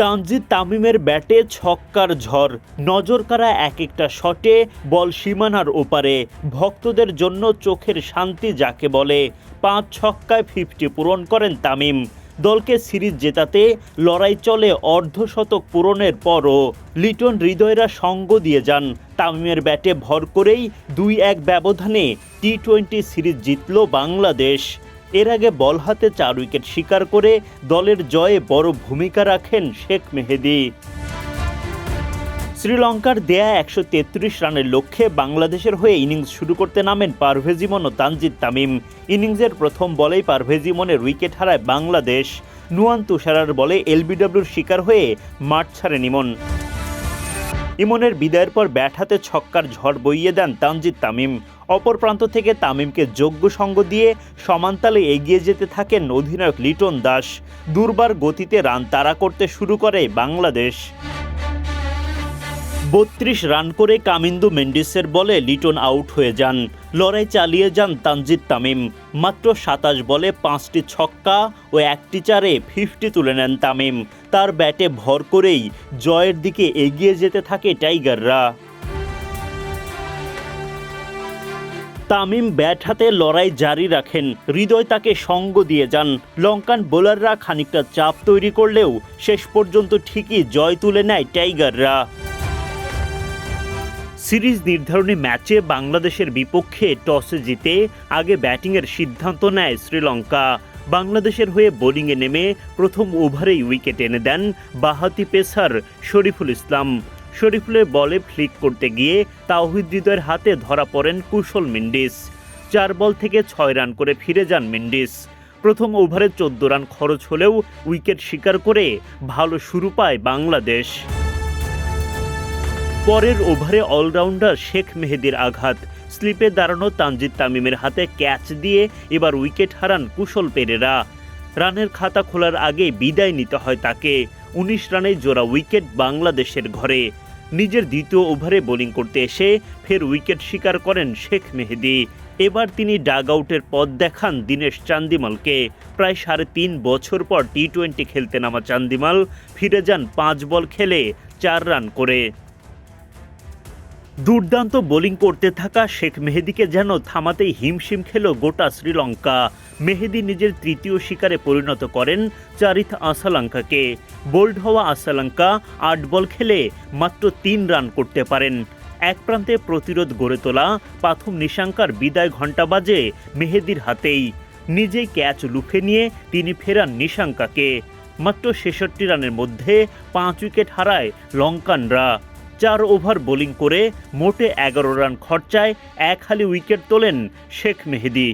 তানজিদ তামিমের ব্যাটে ছক্কার ঝড়। নজর কাড়া এক একটা শটে বল সীমানার ওপারে। ভক্তদের জন্য চোখের শান্তি যাকে বলে। পাঁচ ছক্কায় ফিফটি পূরণ করেন তামিম। দলকে সিরিজ জেতাতে লড়াই চলে অর্ধশতক পূরণের পরও। লিটন হৃদয়রা সঙ্গ দিয়ে যান। তামিমের ব্যাটে ভর করেই দুই এক ব্যবধানে টি টোয়েন্টি সিরিজ জিতল বাংলাদেশ। এর আগে বল হাতে চার উইকেট শিকার করে দলের জয়ে বড় ভূমিকা রাখেন শেখ মেহেদি। শ্রীলঙ্কার দেয়া একশো তেত্রিশ রানের লক্ষ্যে বাংলাদেশের হয়ে ইনিংস শুরু করতে নামেন পারভেজ ইমন ও তানজিদ তামিম। ইনিংসের প্রথম বলেই পারভেজ ইমনের উইকেট হারায় বাংলাদেশ। নুয়ান তুষারার বলে এলবিডব্লিউর শিকার হয়ে মাঠ ছাড়েন ইমন। ইমনের বিদায়ের পর ব্যাট হাতে ছক্কার ঝড় বইয়ে দেন তানজিদ তামিম। অপর প্রান্ত থেকে তামিমকে যোগ্য সঙ্গ দিয়ে সমান্তালে এগিয়ে যেতে থাকেন অধিনায়ক লিটন দাস। দুর্বার গতিতে রান তাড়া করতে শুরু করে বাংলাদেশ। বত্রিশ রান করে কামিন্দু মেন্ডিসের বলে লিটন আউট হয়ে যান। লড়াই চালিয়ে যান তানজিদ তামিম। মাত্র সাতাশ বলে পাঁচটি ছক্কা ও একটি চারে ফিফটি তুলে নেন তামিম। তার ব্যাটে ভর করেই জয়ের দিকে এগিয়ে যেতে থাকে টাইগাররা। তামিম ব্যাট হাতে লড়াই জারি রাখেন। হৃদয় তাকে সঙ্গ দিয়ে যান। লঙ্কান বোলাররা খানিকটা চাপ তৈরি করলেও শেষ পর্যন্ত ঠিকই জয় তুলে নেয় টাইগাররা। সিরিজ নির্ধারণী ম্যাচে বাংলাদেশের বিপক্ষে টসে জিতে আগে ব্যাটিংয়ের সিদ্ধান্ত নেয় শ্রীলঙ্কা। বাংলাদেশের হয়ে বোলিংয়ে নেমে প্রথম ওভারেই উইকেট এনে দেন বাহাতি পেসার শরীফুল ইসলাম। শরীফুলের বলে ফ্লিক করতে গিয়ে তাওহিদ হাতে ধরা পড়েন কুশল মেন্ডিস। চার বল থেকে ছয় রান করে ফিরে যান মেন্ডিস। প্রথম ওভারে চোদ্দ রান খরচ হলেও উইকেট শিকার করে ভালো শুরু পায় বাংলাদেশ। পরের ওভারে অলরাউন্ডার শেখ মেহেদির আঘাত। স্লিপে দাঁড়ানো তানজিদ তামিমের হাতে ক্যাচ দিয়ে এবার উইকেট হারান কুশল পেরেরা। রানের খাতা খোলার আগে বিদায় নিতে হয় তাকে। উনিশ রানে জোড়া উইকেট বাংলাদেশের ঘরে। নিজের দ্বিতীয় ওভারে বোলিং করতে এসে ফের উইকেট শিকার করেন শেখ মেহেদি। এবার তিনি ডাগ আউটের পথ দেখান দীনেশ চান্দিমালকে। প্রায় সাড়ে তিন বছর পর টি টোয়েন্টি খেলতে নামা চান্দিমাল ফিরে যান পাঁচ বল খেলে চার রান করে। দুর্দান্ত বোলিং করতে থাকা শেখ মেহেদিকে যেন থামাতেই হিমশিম খেল গোটা শ্রীলঙ্কা। মেহেদি নিজের তৃতীয় শিকারে পরিণত করেন চারিথ আসালাঙ্কাকে। বোল্ড হওয়া আসালাঙ্কা আট বল খেলে মাত্র তিন রান করতে পারেন। এক প্রান্তে প্রতিরোধ গড়ে তোলা পাথম নিশাঙ্কার বিদায় ঘণ্টা বাজে মেহেদির হাতেই। নিজেই ক্যাচ লুফে নিয়ে তিনি ফেরান নিশাঙ্কাকে। মাত্র ছেষট্টি রানের মধ্যে পাঁচ উইকেট হারায় লঙ্কানরা। চার ওভার বোলিং করে মোটে এগারো রান খরচায় এক হালি উইকেট তোলেন শেখ মেহেদি।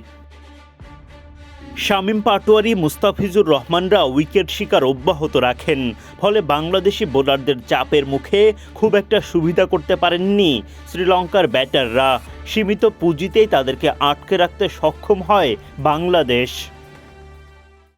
শামীম পাটোয়ারি, মুস্তাফিজুর রহমানরা উইকেট শিকার অব্যাহত রাখেন, ফলে বাংলাদেশি বোলারদের চাপের মুখে খুব একটা সুবিধা করতে পারেননি শ্রীলঙ্কার ব্যাটাররা। সীমিত পুঁজিতেই তাদেরকে আটকে রাখতে সক্ষম হয় বাংলাদেশ।